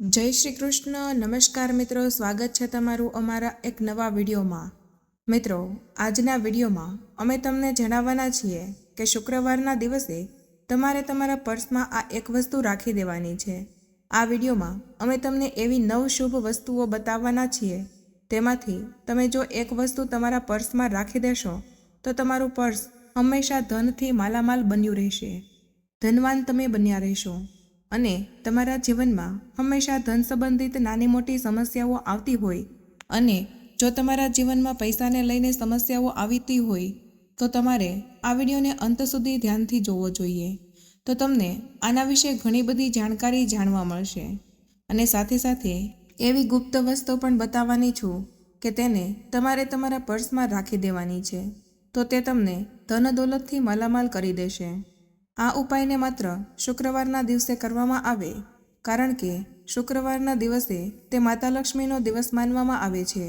જય શ્રી કૃષ્ણ. નમસ્કાર મિત્રો. સ્વાગત છે તમારું અમારા એક નવા વિડીયોમાં. મિત્રો, આજના વિડીયોમાં અમે તમને જણાવવાના છીએ કે શુક્રવારના દિવસે તમારે તમારા પર્સમાં આ એક વસ્તુ રાખી દેવાની છે. આ વિડીયોમાં અમે તમને એવી નવ શુભ વસ્તુઓ બતાવવાના છીએ. તેમાંથી તમે જો એક વસ્તુ તમારા પર્સમાં રાખી દેશો, તો તમારું પર્સ હંમેશા ધનથી માલામાલ બન્યું રહેશે. ધનવાન તમે બન્યા રહેશો. અને તમારા જીવનમાં હંમેશા ધન સંબંધિત નાની મોટી સમસ્યાઓ આવતી હોય અને જો તમારા જીવનમાં પૈસાને લઈને સમસ્યાઓ આવતી હોય, તો તમારે આ વિડીયોને અંત સુધી ધ્યાનથી જોવો જોઈએ. તો તમને આના વિશે ઘણી બધી જાણકારી જાણવા મળશે. અને સાથે સાથે એવી ગુપ્ત વસ્તુ પણ બતાવવાની છું કે તેને તમારે તમારા પર્સમાં રાખી દેવાની છે. તો તે તમને ધન દોલતથી માલામાલ કરી દેશે. આ ઉપાયને માત્ર શુક્રવારના દિવસે કરવામાં આવે, કારણ કે શુક્રવારના દિવસે તે માતા લક્ષ્મીનો દિવસ માનવામાં આવે છે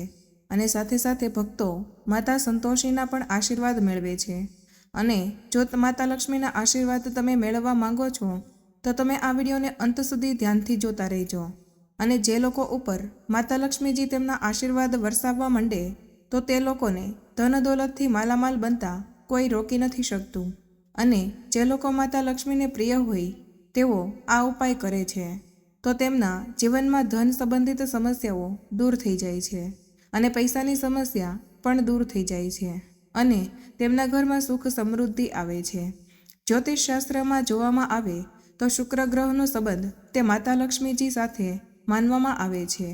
અને સાથે સાથે ભક્તો માતા સંતોષીના પણ આશીર્વાદ મેળવે છે. અને જો માતા લક્ષ્મીના આશીર્વાદ તમે મેળવવા માંગો છો, તો તમે આ વિડીયોને અંત સુધી ધ્યાનથી જોતા રહેજો. અને જે લોકો ઉપર માતા લક્ષ્મીજી તેમના આશીર્વાદ વરસાવવા માંડે, તો તે લોકોને ધન દોલતથી માલામાલ બનતા કોઈ રોકી નથી શકતું. અને જે લોકો માતા લક્ષ્મીને પ્રિય હોય, તેઓ આ ઉપાય કરે છે. તો તેમના જીવનમાં ધન સંબંધિત સમસ્યાઓ દૂર થઈ જાય છે અને પૈસાની સમસ્યા પણ દૂર થઈ જાય છે અને તેમના ઘરમાં સુખ સમૃદ્ધિ આવે છે. જ્યોતિષ શાસ્ત્રમાં જોવામાં આવે તો શુક્ર ગ્રહનો સંબંધ તે માતા લક્ષ્મીજી સાથે માનવામાં આવે છે.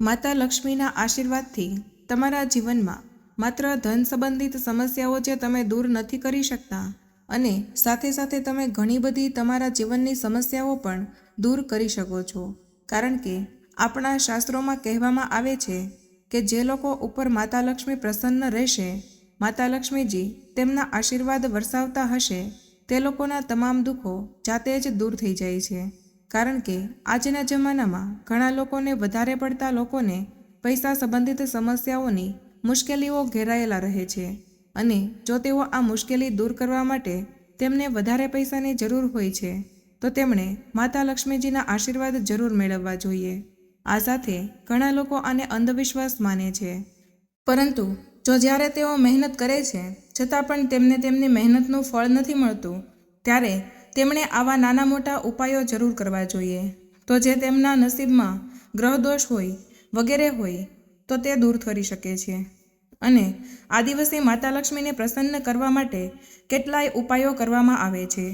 માતા લક્ષ્મીના આશીર્વાદથી તમારા જીવનમાં માત્ર ધન સંબંધિત સમસ્યાઓ જે તમે દૂર નથી કરી શકતા અને સાથે સાથે તમે ઘણી બધી તમારા જીવનની સમસ્યાઓ પણ દૂર કરી શકો છો. કારણ કે આપણા શાસ્ત્રોમાં કહેવામાં આવે છે કે જે લોકો ઉપર માતા લક્ષ્મી પ્રસન્ન રહેશે, માતા લક્ષ્મીજી તેમના આશીર્વાદ વરસાવતા હશે, તે લોકોના તમામ દુઃખો જાતે જ દૂર થઈ જાય છે. કારણ કે આજના જમાનામાં ઘણા લોકોને વધારે પડતા લોકોને પૈસા સંબંધિત સમસ્યાઓની મુશ્કેલીઓ ઘેરાયેલા રહે છે. અને જો તેઓ આ મુશ્કેલી દૂર કરવા માટે તેમને વધારે પૈસાની જરૂર હોય છે, તો તેમણે માતા લક્ષ્મીજીના આશીર્વાદ જરૂર મેળવવા જોઈએ. આ સાથે ઘણા લોકો આને અંધવિશ્વાસ માને છે. પરંતુ જો જ્યારે તેઓ મહેનત કરે છે, છતાં પણ તેમને તેમની મહેનતનું ફળ નથી મળતું, ત્યારે તેમણે આવા નાના મોટા ઉપાયો જરૂર કરવા જોઈએ. તો જે તેમના નસીબમાં ગ્રહદોષ હોય, વગેરે હોય, તો તે દૂર કરી શકે છે. અને આ દિવસે માતા લક્ષ્મીને પ્રસન્ન કરવા માટે કેટલાય ઉપાયો કરવામાં આવે છે.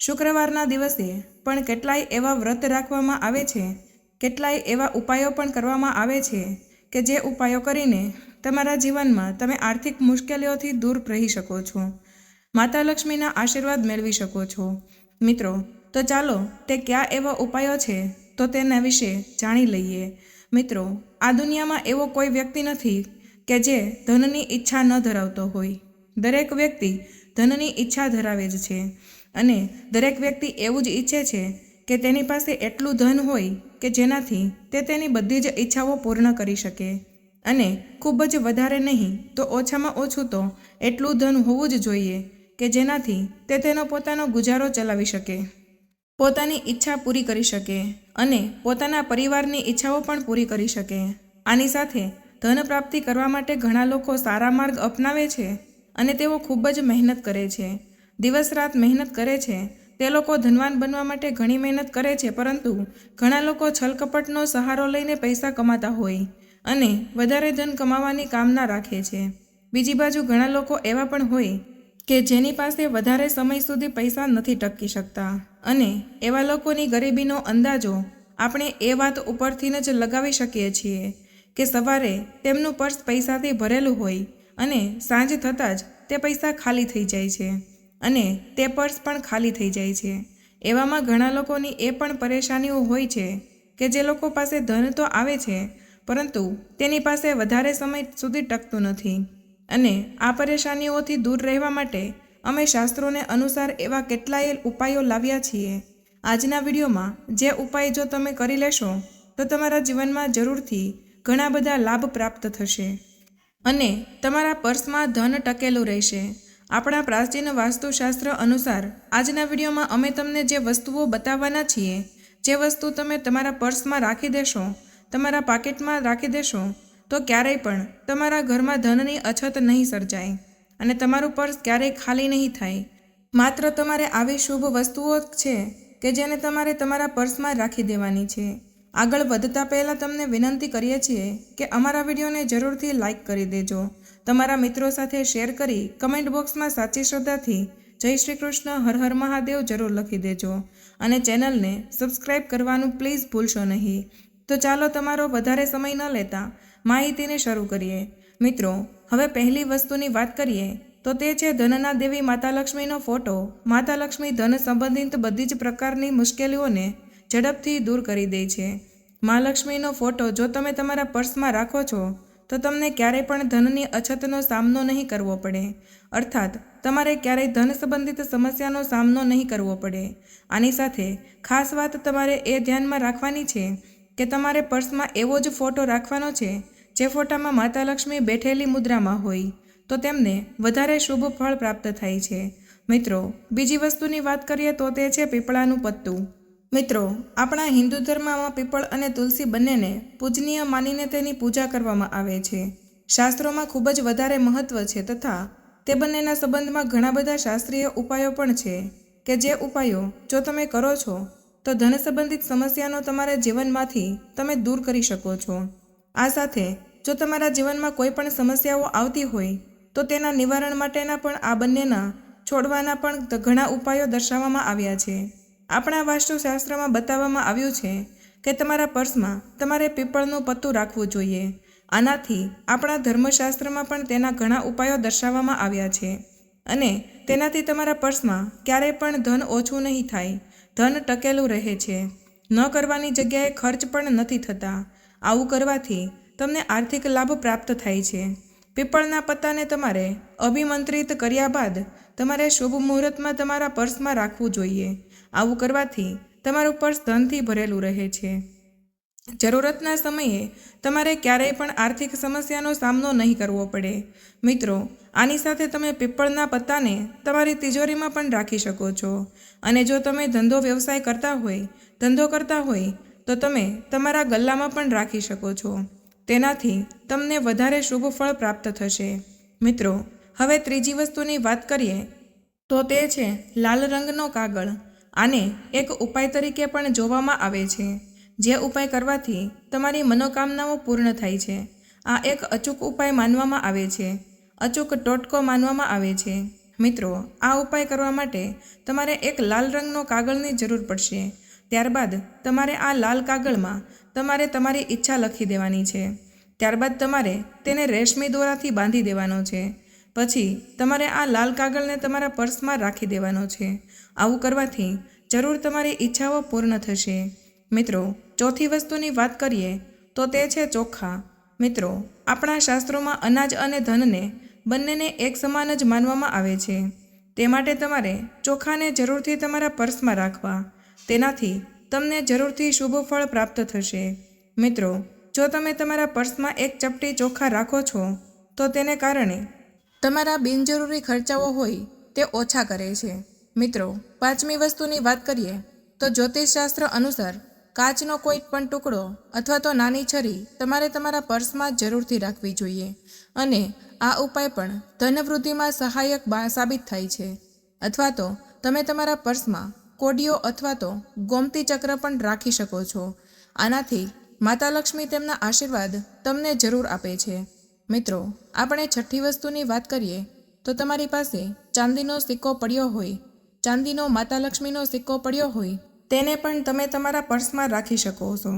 શુક્રવારના દિવસે પણ કેટલાય એવા વ્રત રાખવામાં આવે છે, કેટલાય એવા ઉપાયો પણ કરવામાં આવે છે કે જે ઉપાયો કરીને તમારા જીવનમાં તમે આર્થિક મુશ્કેલીઓથી દૂર રહી શકો છો. માતા લક્ષ્મીના આશીર્વાદ મેળવી શકો છો. મિત્રો, તો ચાલો તે કયા એવા ઉપાયો છે તો તેના વિશે જાણી લઈએ. મિત્રો, આ દુનિયામાં એવો કોઈ વ્યક્તિ નથી કે જે ધનની ઈચ્છા ન ધરાવતો હોય. દરેક વ્યક્તિ ધનની ઈચ્છા ધરાવે જ છે અને દરેક વ્યક્તિ એવું જ ઈચ્છે છે કે તેની પાસે એટલું ધન હોય કે જેનાથી તે તેની બધી જ ઈચ્છાઓ પૂર્ણ કરી શકે. અને ખૂબ જ વધારે નહીં તો ઓછામાં ઓછું તો એટલું ધન હોવું જ જોઈએ કે જેનાથી તે તેનો પોતાનો ગુજારો ચલાવી શકે. પોતાની ઈચ્છા પૂરી કરી શકે અને પોતાના પરિવારની ઈચ્છાઓ પણ પૂરી કરી શકે. આની સાથે ધન પ્રાપ્તિ કરવા માટે ઘણા લોકો સારા માર્ગ અપનાવે છે અને તેઓ ખૂબ જ મહેનત કરે છે. દિવસ રાત મહેનત કરે છે. તે લોકો ધનવાન બનવા માટે ઘણી મહેનત કરે છે, પરંતુ ઘણા લોકો છલકપટનો સહારો લઈને પૈસા કમાતા હોય અને વધારે ધન કમાવાની કામના રાખે છે. બીજી બાજુ ઘણા લોકો એવા પણ હોય કે જેની પાસે વધારે સમય સુધી પૈસા નથી ટકી શકતા અને એવા લોકોની ગરીબીનો અંદાજો આપણે એ વાત ઉપરથી જ લગાવી શકીએ છીએ. કે સવારે તેમનું પર્સ પૈસાથી ભરેલું હોય અને સાંજ થતાં જ તે પૈસા ખાલી થઈ જાય છે અને તે પર્સ પણ ખાલી થઈ જાય છે. એવામાં ઘણા લોકોની એ પણ પરેશાનીઓ હોય છે કે જે લોકો પાસે ધન તો આવે છે, પરંતુ તેની પાસે વધારે સમય સુધી ટકતું નથી. અને આ પરેશાનીઓથી દૂર રહેવા માટે અમે શાસ્ત્રોને અનુસાર એવા કેટલાય ઉપાયો લાવ્યા છીએ. આજના વિડીયોમાં જે ઉપાય જો તમે કરી લેશો, તો તમારા જીવનમાં જરૂરથી ઘણા બધા લાભ પ્રાપ્ત થશે. અને તમારા પર્સમાં ધન ટકેલું રહેશે. આપણા પ્રાચીન વાસ્તુશાસ્ત્ર અનુસાર, આજના વિડીયોમાં અમે તમને જે વસ્તુઓ બતાવવાના છીએ, જે વસ્તુ તમે તમારા પર્સમાં રાખી દેશો, તમારા પાકેટમાં રાખી દેશો, તો ક્યારેય પણ તમારા ઘરમાં ધનની અછત નહીં સર્જાય અને તમારું પર્સ ક્યારેય ખાલી નહીં થાય. માત્ર તમારે આવી શુભ વસ્તુઓ છે કે જેને તમારે તમારા પર્સમાં રાખી દેવાની છે. આગળ વધતા પહેલાં તમને વિનંતી કરીએ છીએ કે અમારા વિડીયોને જરૂરથી લાઇક કરી દેજો. તમારા મિત્રો સાથે શેર કરી કમેન્ટ બોક્સમાં સાચી શ્રદ્ધાથી જય શ્રી કૃષ્ણ, હર હર મહાદેવ જરૂર લખી દેજો. અને ચેનલને સબસ્ક્રાઇબ કરવાનું પ્લીઝ ભૂલશો નહીં. તો ચાલો તમારો વધારે સમય ન લેતા માહિતીને શરૂ કરીએ. મિત્રો, હવે પહેલી વસ્તુની વાત કરીએ તો તે છે ધનના દેવી માતા લક્ષ્મીનો ફોટો. માતા લક્ષ્મી ધન સંબંધિત બધી જ પ્રકારની મુશ્કેલીઓને ઝડપથી દૂર કરી દે છે. મા લક્ષ્મીનો ફોટો જો તમે તમારા પર્સમાં રાખો છો, તો તમને ક્યારેય પણ ધનની અછતનો સામનો નહીં કરવો પડે. અર્થાત, તમારે ક્યારેય ધન સંબંધિત સમસ્યાનો સામનો નહીં કરવો પડે. આની સાથે, ખાસ વાત તમારે એ ધ્યાનમાં રાખવાની છે કે તમારે પર્સમાં એવો જ ફોટો રાખવાનો છે, જે ફોટામાં માતા લક્ષ્મી બેઠેલી મુદ્રામાં હોય. તો તેમને વધારે શુભ ફળ પ્રાપ્ત થાય છે. મિત્રો, બીજી વસ્તુની વાત કરીએ તો તે છે પીપળાનું પત્તું. મિત્રો, આપણા હિન્દુ ધર્મમાં પીપળ અને તુલસી બંનેને પૂજનીય માનીને તેની પૂજા કરવામાં આવે છે. શાસ્ત્રોમાં ખૂબ જ વધારે મહત્વ છે તથા તે બંનેના સંબંધમાં ઘણા બધા શાસ્ત્રીય ઉપાયો પણ છે કે જે ઉપાયો જો તમે કરો છો, તો ધન સંબંધિત સમસ્યાનો તમારા જીવનમાંથી તમે દૂર કરી શકો છો. આ સાથે, જો તમારા જીવનમાં કોઈ પણ સમસ્યાઓ આવતી હોય, તો તેના નિવારણ માટેના પણ આ બંનેના છોડવાના પણ ઘણા ઉપાયો દર્શાવવામાં આવ્યા છે. આપણા વાસ્તુશાસ્ત્રમાં બતાવવામાં આવ્યું છે કે તમારા પર્સમાં તમારે પીપળનું પત્તું રાખવું જોઈએ. આનાથી આપણા ધર્મશાસ્ત્રમાં પણ તેના ઘણા ઉપાયો દર્શાવવામાં આવ્યા છે. અને તેનાથી તમારા પર્સમાં ક્યારેય પણ ધન ઓછું નહીં થાય. ધન ટકેલું રહે છે. ન કરવાની જગ્યાએ ખર્ચ પણ નથી થતા. આવું કરવાથી તમને આર્થિક લાભ પ્રાપ્ત થાય છે. પીપળના પત્તાને તમારે અભિમંત્રિત કર્યા બાદ તમારે શુભ મુહૂર્તમાં તમારા પર્સમાં રાખવું જોઈએ. આવું કરવાથી તમારું પર્સ ધનથી ભરેલું રહે છે. જરૂરતના સમયે તમારે ક્યારેય પણ આર્થિક સમસ્યાનો સામનો નહીં કરવો પડે. મિત્રો, આની સાથે તમે પીપળના પત્તાને તમારી તિજોરીમાં પણ રાખી શકો છો. અને જો તમે ધંધો વ્યવસાય કરતા હોય, ધંધો કરતા હોય, તો તમે તમારા ગલ્લામાં પણ રાખી શકો છો. તેનાથી તમને વધારે શુભ ફળ પ્રાપ્ત થશે. મિત્રો, હવે ત્રીજી વસ્તુની વાત કરીએ, તો તે છે લાલ રંગનો કાગળ. આને એક ઉપાય તરીકે પણ જોવામાં આવે છે. જે ઉપાય કરવાથી તમારી મનોકામનાઓ પૂર્ણ થાય છે. આ એક અચૂક ઉપાય માનવામાં આવે છે. અચૂક ટોટકો માનવામાં આવે છે. મિત્રો, આ ઉપાય કરવા માટે તમારે એક લાલ રંગનો કાગળની જરૂર પડશે. ત્યારબાદ તમારે આ લાલ કાગળમાં તમારે તમારી ઈચ્છા લખી દેવાની છે. ત્યારબાદ તમારે તેને રેશમી દોરાથી બાંધી દેવાનો છે. પછી તમારે આ લાલ કાગળને તમારા પર્સમાં રાખી દેવાનો છે. આવું કરવાથી જરૂર તમારી ઈચ્છાઓ પૂર્ણ થશે. મિત્રો, ચોથી વસ્તુની વાત કરીએ તો તે છે ચોખ્ખા મિત્રો, આપણા શાસ્ત્રોમાં અનાજ અને ધનને બંનેને એક સમાન જ માનવામાં આવે છે. તે માટે તમારે ચોખાને જરૂરથી તમારા પર્સમાં રાખવા. તેનાથી તમને જરૂરથી શુભ ફળ પ્રાપ્ત થશે. મિત્રો, જો તમે તમારા પર્સમાં એક ચપટી ચોખા રાખો છો, તો તેને કારણે તમારા બિનજરૂરી ખર્ચાઓ હોય તે ઓછા કરે છે. મિત્રો, પાંચમી વસ્તુની વાત કરીએ, તો જ્યોતિષશાસ્ત્ર અનુસાર કાચનો કોઈ પણ ટુકડો અથવા તો નાની છરી તમારે તમારા પર્સમાં જરૂરથી રાખવી જોઈએ અને આ ઉપાય પણ ધનવૃદ્ધિમાં સહાયક સાબિત થાય છે. અથવા તો તમે તમારા પર્સમાં કોડીઓ અથવા તો ગોમતી ચક્ર પણ રાખી શકો છો. આનાથી માતા લક્ષ્મી તેમના આશીર્વાદ તમને જરૂર આપે છે. મિત્રો, આપણે છઠ્ઠી વસ્તુની વાત કરીએ, તો તમારી પાસે ચાંદીનો સિક્કો પડ્યો હોય ચાંદીનો, માતા લક્ષ્મીનો સિક્કો પડ્યો હોય, તેને પણ તમે તમારા પર્સમાં રાખી શકો છો.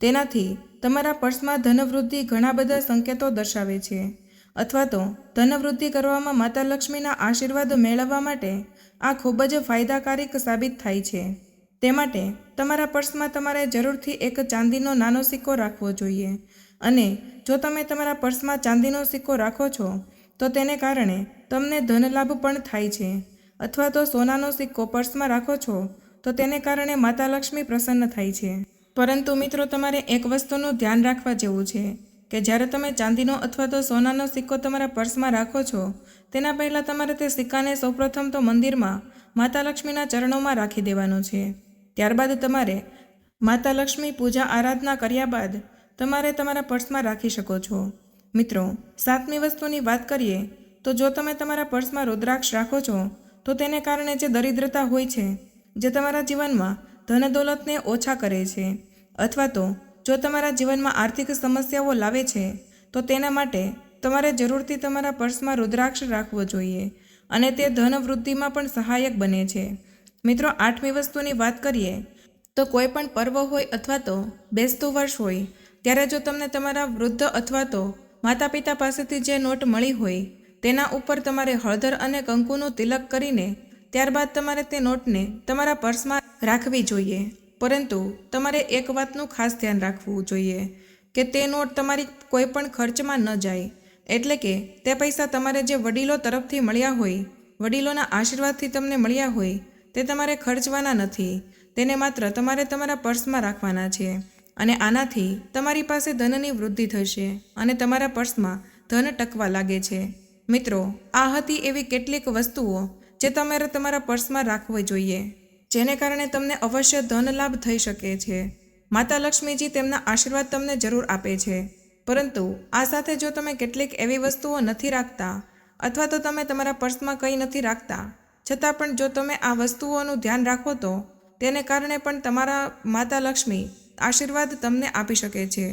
તેનાથી તમારા પર્સમાં ધનવૃદ્ધિ ઘણા બધા સંકેતો દર્શાવે છે. અથવા તો ધનવૃદ્ધિ કરવામાં માતા લક્ષ્મીના આશીર્વાદ મેળવવા માટે આ ખૂબ જ ફાયદાકારક સાબિત થાય છે. તે માટે તમારા પર્સમાં તમારે જરૂરથી એક ચાંદીનો નાનો સિક્કો રાખવો જોઈએ. અને જો તમે તમારા પર્સમાં ચાંદીનો સિક્કો રાખો છો, તો તેને કારણે તમને ધનલાભ પણ થાય છે. અથવા તો સોનાનો સિક્કો પર્સમાં રાખો છો, તો તેને કારણે માતા લક્ષ્મી પ્રસન્ન થાય છે. પરંતુ મિત્રો, તમારે એક વસ્તુનું ધ્યાન રાખવા જેવું છે કે જ્યારે તમે ચાંદીનો અથવા તો સોનાનો સિક્કો તમારા પર્સમાં રાખો છો, તેના પહેલાં તમારે તે સિક્કાને સૌપ્રથમ તો મંદિરમાં માતા લક્ષ્મીના ચરણોમાં રાખી દેવાનો છે. ત્યારબાદ તમારે માતા લક્ષ્મી પૂજા આરાધના કર્યા બાદ તમારે તમારા પર્સમાં રાખી શકો છો. મિત્રો, સાતમી વસ્તુની વાત કરીએ, તો જો તમે તમારા પર્સમાં રુદ્રાક્ષ રાખો છો તો તેને કારણે જે દરિદ્રતા હોય છે, જે તમારા જીવનમાં ધન દોલતને ઓછા કરે છે, અથવા તો જો તમારા જીવનમાં આર્થિક સમસ્યાઓ લાવે છે, તો તેના માટે તમારે જરૂરથી તમારા પર્સમાં રુદ્રાક્ષ રાખવો જોઈએ અને તે ધન વૃદ્ધિમાં પણ સહાયક બને છે. મિત્રો, આઠમી વસ્તુની વાત કરીએ, તો કોઈ પણ પર્વ હોય અથવા તો બેસતું વર્ષ હોય, ત્યારે જો તમને તમારા વૃદ્ધ અથવા તો માતા પિતા પાસેથી જે નોટ મળી હોય તેના ઉપર તમારે હળદર અને કંકુનું તિલક કરીને ત્યારબાદ તમારે તે નોટને તમારા પર્સમાં રાખવી જોઈએ. પરંતુ તમારે એક વાતનું ખાસ ધ્યાન રાખવું જોઈએ કે તે નોટ તમારી કોઈ પણ ખર્ચમાં ન જાય. એટલે કે તે પૈસા તમારે જે વડીલો તરફથી મળ્યા હોય, વડીલોના આશીર્વાદથી તમને મળ્યા હોય, તે તમારે ખર્ચવાના નથી. તેને માત્ર તમારે તમારા પર્સમાં રાખવાના છે. અને આનાથી તમારી પાસે ધનની વૃદ્ધિ થશે અને તમારા પર્સમાં ધન ટકવા લાગે છે. મિત્રો, આ હતી એવી કેટલીક વસ્તુઓ જે તમારે તમારા પર્સમાં રાખવી જોઈએ, જેને કારણે તમને અવશ્ય ધન લાભ થઈ શકે છે. માતા લક્ષ્મીજી તેમના આશીર્વાદ તમને જરૂર આપે છે. પરંતુ આ સાથે જો તમે કેટલીક એવી વસ્તુઓ નથી રાખતા, અથવા તો તમે તમારા પર્સમાં કંઈ નથી રાખતા, છતાં પણ જો તમે આ વસ્તુઓનું ધ્યાન રાખો તો, તેને કારણે પણ તમારા માતા લક્ષ્મી આશીર્વાદ તમને આપી શકે છે.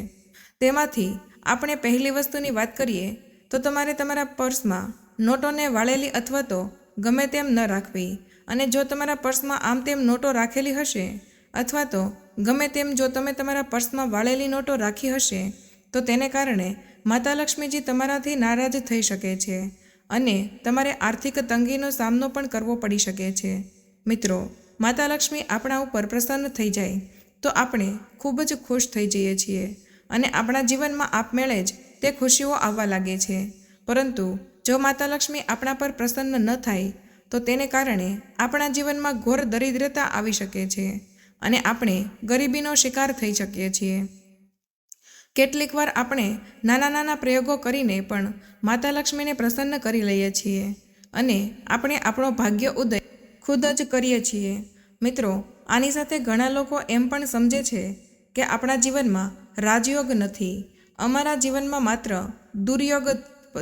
તેમાંથી આપણે પહેલી વસ્તુની વાત કરીએ તો તમારે તમારા પર્સમાં નોટોને વાળેલી અથવા તો ગમે તેમ ન રાખવી. અને જો તમારા પર્સમાં આમ તેમ નોટો રાખેલી હશે અથવા તો ગમે તેમ જો તમે તમારા પર્સમાં વાળેલી નોટો રાખી હશે, તો તેને કારણે માતા લક્ષ્મીજી તમારાથી નારાજ થઈ શકે છે અને તમારે આર્થિક તંગીનો સામનો પણ કરવો પડી શકે છે. મિત્રો, માતા લક્ષ્મી આપણા ઉપર પ્રસન્ન થઈ જાય તો આપણે ખૂબ જ ખુશ થઈ જઈએ છીએ અને આપણા જીવનમાં આપમેળે જ તે ખુશીઓ આવવા લાગે છે. પરંતુ જો માતા લક્ષ્મી આપણા પર પ્રસન્ન ન થાય, તો તેને કારણે આપણા જીવનમાં ઘોર દરિદ્રતા આવી શકે છે અને આપણે ગરીબીનો શિકાર થઈ શકીએ છીએ. કેટલીક વાર આપણે નાના નાના પ્રયોગો કરીને પણ માતા લક્ષ્મીને પ્રસન્ન કરી લઈએ છીએ અને આપણે આપણો ભાગ્ય ઉદય ખુદ જ કરીએ છીએ. મિત્રો, આની સાથે ઘણા લોકો એમ પણ સમજે છે કે આપણા જીવનમાં રાજયોગ નથી. અમારા જીવનમાં માત્ર દુર્યોગ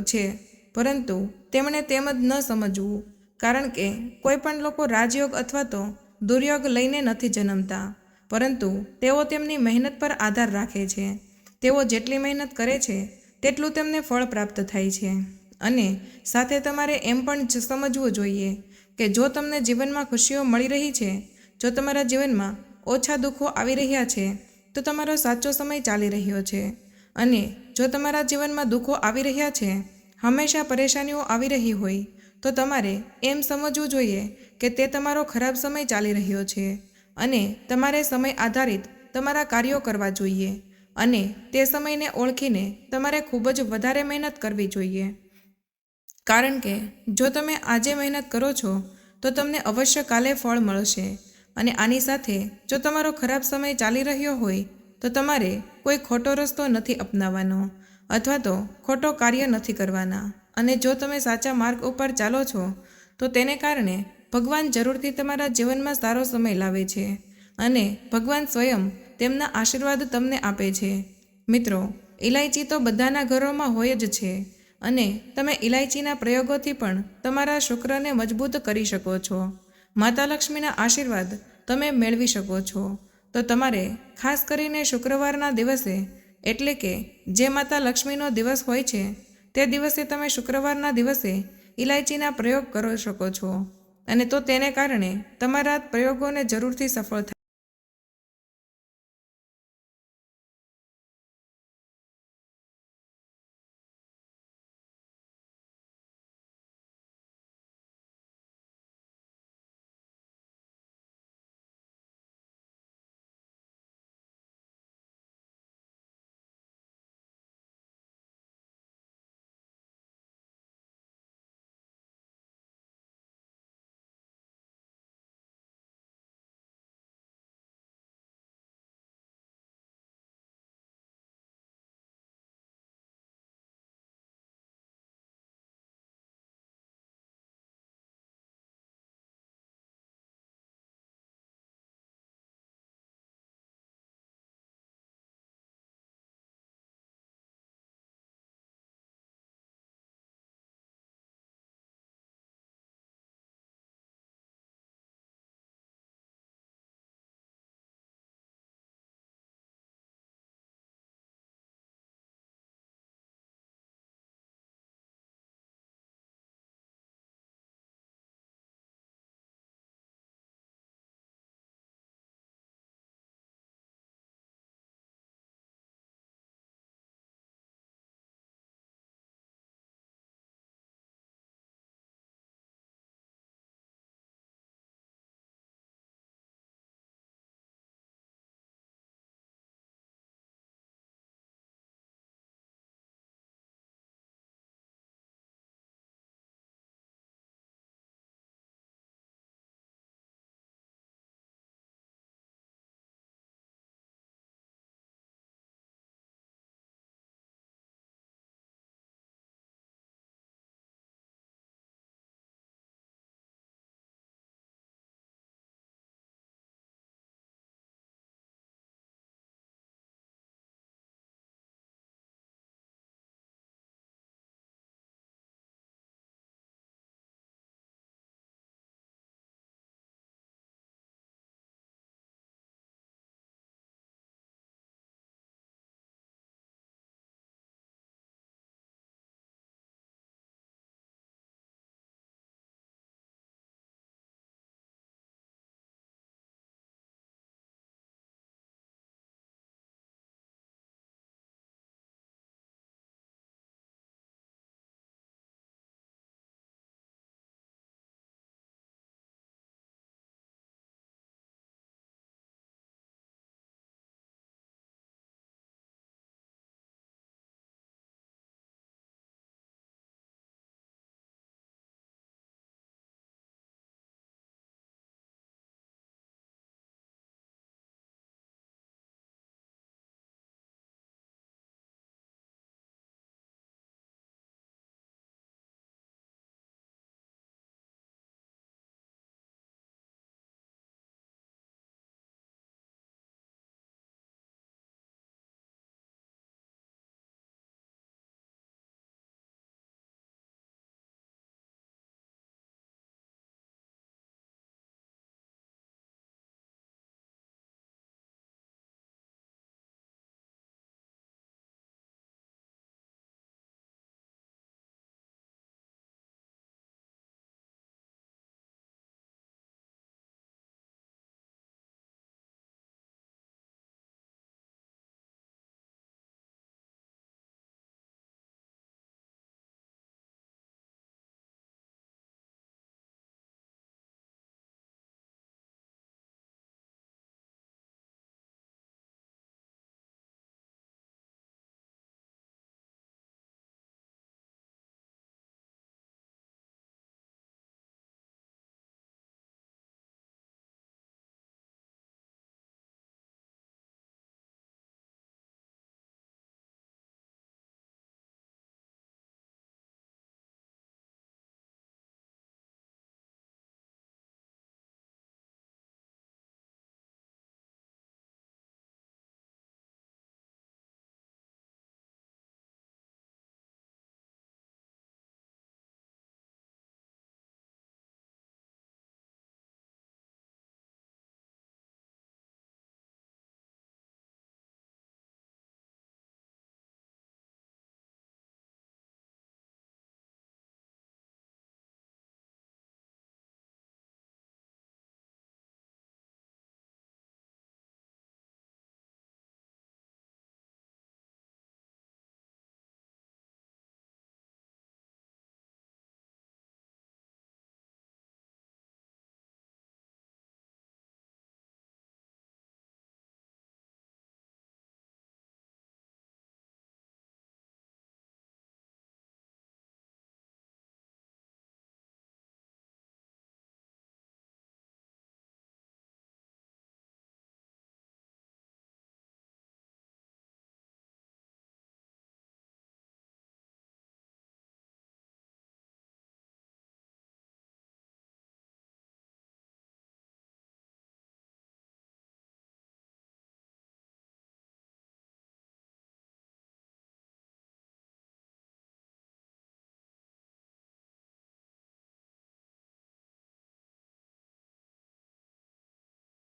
છે, પરંતુ તેમણે તેમ જ ન સમજવું, કારણ કે કોઈ પણ લોકો રાજયોગ અથવા તો દુર્યોગ લઈને નથી જન્મતા, પરંતુ તેઓ તેમની મહેનત પર આધાર રાખે છે. તેઓ જેટલી મહેનત કરે છે, તેટલું તેમને ફળ પ્રાપ્ત થાય છે. અને સાથે તમારે એમ પણ સમજવું જોઈએ કે જો તમને જીવનમાં ખુશીઓ મળી રહી છે, જો તમારા જીવનમાં ઓછા દુઃખો આવી રહ્યા છે, તો તમારો સાચો સમય ચાલી રહ્યો છે. અને જો તમારા જીવનમાં દુઃખો આવી રહ્યા છે, હંમેશા પરેશાનીઓ આવી રહી હોય, તો તમારે એમ સમજવું જોઈએ કે તે તમારો ખરાબ સમય ચાલી રહ્યો છે અને તમારે સમય આધારિત તમારા કાર્યો કરવા જોઈએ અને તે સમયને ઓળખીને તમારે ખૂબ જ વધારે મહેનત કરવી જોઈએ. કારણ કે, જો તમે આજે મહેનત કરો છો, તો તમને અવશ્ય કાલે ફળ મળશે અને આની સાથે જો તમારો ખરાબ સમય ચાલી રહ્યો હોય તો તમારે કોઈ ખોટો રસ્તો નથી અપનાવવાનો અથવા તો ખોટો કાર્ય નથી કરવાના. અને જો તમે સાચા માર્ગ ઉપર ચાલો છો, તો તેને કારણે ભગવાન જરૂરથી તમારા જીવનમાં સારો સમય લાવે છે અને ભગવાન સ્વયં તેમના આશીર્વાદ તમને આપે છે. મિત્રો ઇલાયચી તો બધાના ઘરોમાં હોય જ છે અને તમે ઇલાયચીના પ્રયોગોથી પણ તમારા શુક્રને મજબૂત કરી શકો છો. માતા લક્ષ્મીના આશીર્વાદ તમે મેળવી શકો છો. તો તમારે ખાસ કરીને શુક્રવારના દિવસે, એટલે કે જે માતા લક્ષ્મીનો દિવસ હોય છે, તે દિવસે તમે શુક્રવારના દિવસે ઇલાયચીના પ્રયોગ કરી શકો છો. અને તો તેને કારણે તમારા પ્રયોગોને જરૂરથી સફળ થાય.